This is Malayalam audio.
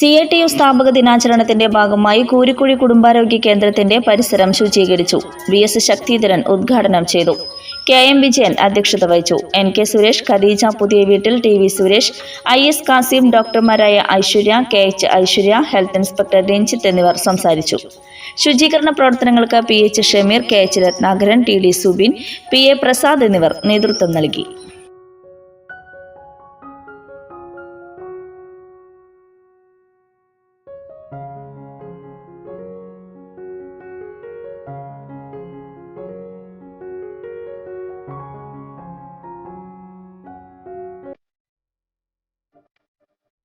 സി എ ടി യു സ്ഥാപക ദിനാചരണത്തിന്റെ ഭാഗമായി കൂരിക്കുഴി കുടുംബാരോഗ്യ കേന്ദ്രത്തിന്റെ പരിസരം ശുചീകരിച്ചു. വി എസ് ശക്തിധരൻ ഉദ്ഘാടനം ചെയ്തു. കെ എം വിജയൻ അധ്യക്ഷത വഹിച്ചു. എൻ കെ സുരേഷ് ഖദീജ പുതിയ വീട്ടിൽ T V Suresh I S Kasim ഡോക്ടർമാരായ Aishwarya K H Aishwarya health inspector Ranjith എന്നിവർ സംസാരിച്ചു. ശുചീകരണ പ്രവർത്തനങ്ങൾക്ക് P H Shameer K H Ratnakaran T D Subin P A Prasad എന്നിവർ നേതൃത്വം നൽകി.